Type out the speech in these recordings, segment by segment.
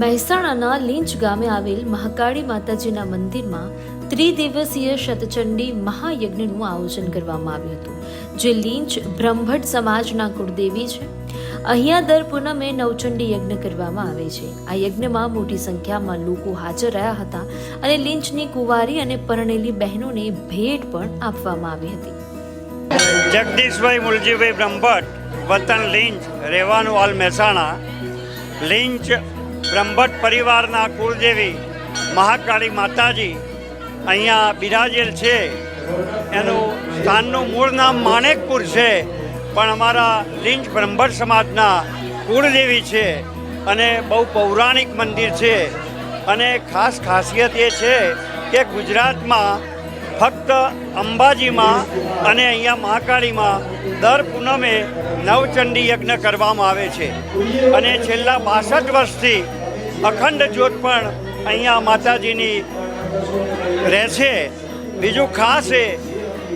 મહેસાણાના લીંચ ગામે આવેલ મહાકાળી માતાજીના મંદિરમાં ત્રિદિવસીય શતચંડી મહાયજ્ઞનું આયોજન કરવામાં આવ્યું હતું, જે લીંચ બ્રહ્મભટ્ટ સમાજના કુળદેવી છે. અહીંયા દર પૂનમે નવચંડી યજ્ઞ કરવામાં આવે છે. આ યજ્ઞમાં મોટી સંખ્યામાં લોકો હાજર રહ્યા હતા અને લિંચની કુંવારી અને પરણેલી બહેનોને ભેટ પણ આપવામાં આવી હતી. જગદીશભાઈ મુલજીભાઈ બ્રહ્મભટ્ટ, વતન લિંચ, રહેવાનું હાલ મહેસાણા. લીંચ બ્રહ્મભટ્ટ પરિવારના કુળદેવી મહાકાળી માતાજી અહીંયા બિરાજેલ છે. એનું સ્થાનનું મૂળ નામ માણેકપુર છે. પણ અમારા લીંચ બ્રહ્મભટ્ટ સમાજના કુળદેવી છે અને બહુ પૌરાણિક મંદિર છે. અને ખાસ ખાસિયત એ છે કે ગુજરાતમાં ફક્ત અંબાજીમાં અને અહીંયા મહાકાળીમાં દર પૂનમે નવચંડી યજ્ઞ કરવામાં આવે છે. અને છેલ્લા બાસઠ વર્ષથી અખંડ જ્યોત પણ અહીંયા માતાજીની રહેશે. બીજું ખાસ એ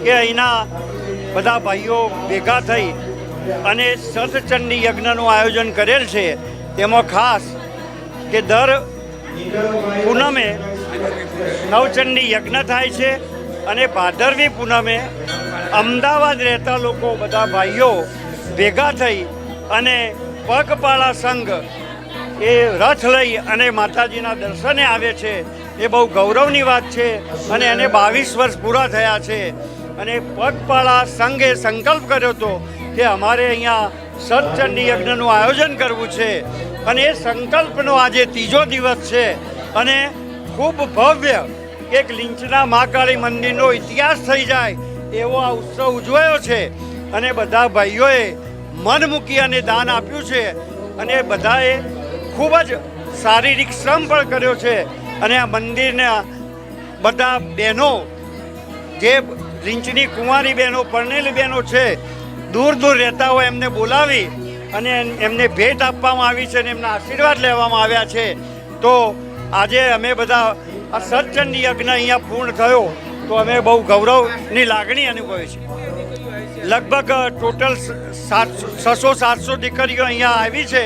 કે અહીંના બધા ભાઈઓ ભેગા થઈ અને સતચંડી યજ્ઞનું આયોજન કરેલ છે. તેમાં ખાસ કે દર પૂનમે નવચંડી યજ્ઞ થાય છે. અને ભાદરવી પૂનમે અમદાવાદ રહેતા લોકો બધા ભાઈઓ ભેગા થઈ અને પગપાળા સંઘ એ રથ લઈ અને માતાજીના દર્શને આવે છે. એ બહુ ગૌરવની વાત છે અને એને બાવીસ વર્ષ પૂરા થયા છે. અને પગપાળા સંઘે સંકલ્પ કર્યો હતો કે અમારે અહીંયા સતચંડી યજ્ઞનું આયોજન કરવું છે. અને એ સંકલ્પનો આજે ત્રીજો દિવસ છે. અને ખૂબ ભવ્ય એક લીંચના મહાકાળી મંદિરનો ઇતિહાસ થઈ જાય એવો આ ઉત્સવ ઉજવાયો છે. અને બધા ભાઈઓએ મન મૂકી અને દાન આપ્યું છે. અને બધાએ ખૂબ જ શારીરિક શ્રમ પણ કર્યો છે. અને આ મંદિરના બધા બહેનો, જે રીંચની કુંવારી બહેનો, પરણેલી બહેનો છે, દૂર દૂર રહેતા હોય એમને બોલાવી અને એમને ભેટ આપવામાં આવી છે અને એમના આશીર્વાદ લેવામાં આવ્યા છે. તો આજે અમે બધા આ સત્ચંડી યજ્ઞ અહીંયા પૂર્ણ થયો તો અમે બહુ ગૌરવની લાગણી અનુભવી છે. લગભગ ટોટલ છસો સાતસો દીકરીઓ અહીંયા આવી છે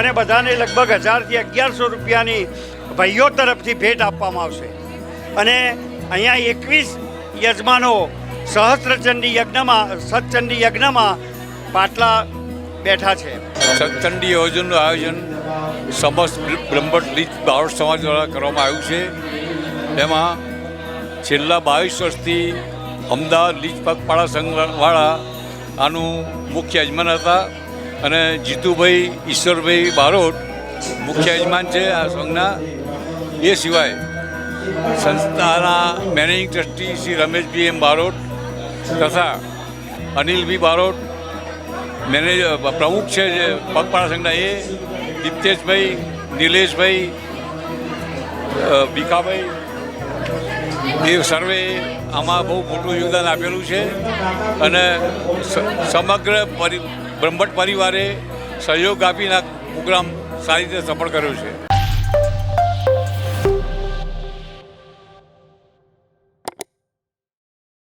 અને બધાને લગભગ હજારથી અગિયારસો રૂપિયાની ભાઈઓ તરફથી ભેટ આપવામાં આવશે. અને અહીંયા એકવીસ યજમાનો સહસ્ત્રચંડી યજ્ઞમાં સતચંડી યજ્ઞમાં પાટલા બેઠા છે. સતચંડી યોજનનું આયોજન સમસ્ત બ્રહ્મભટ્ટ લીજ સમાજ દ્વારા કરવામાં આવ્યું છે. એમાં છેલ્લા બાવીસ વર્ષથી અમદાવાદ લીજ પગપાળા સંઘવાળા આનું મુખ્ય યજમાન હતા અને જીતુભાઈ, ઈશ્વરભાઈ બારોટ મુખ્ય યજમાન છે આ સંઘના. એ સિવાય સંસ્થાના managing trustee Shri Rameshbhai M Barot તથા અનિલભાઈ બારોટ મેનેજર પ્રમુખ છે જે પગપાળા સંઘના, એ દિપ્તેશભાઈ, નિલેશભાઈ ભીખાભાઈ એ સર્વે આમાં બહુ મોટું યોગદાન આપેલું છે અને સમગ્ર પરિ બ્રહ્મટ પરિવારે સહયોગ આપીને આ પ્રોગ્રામ સારી રીતે સફળ કર્યો છે.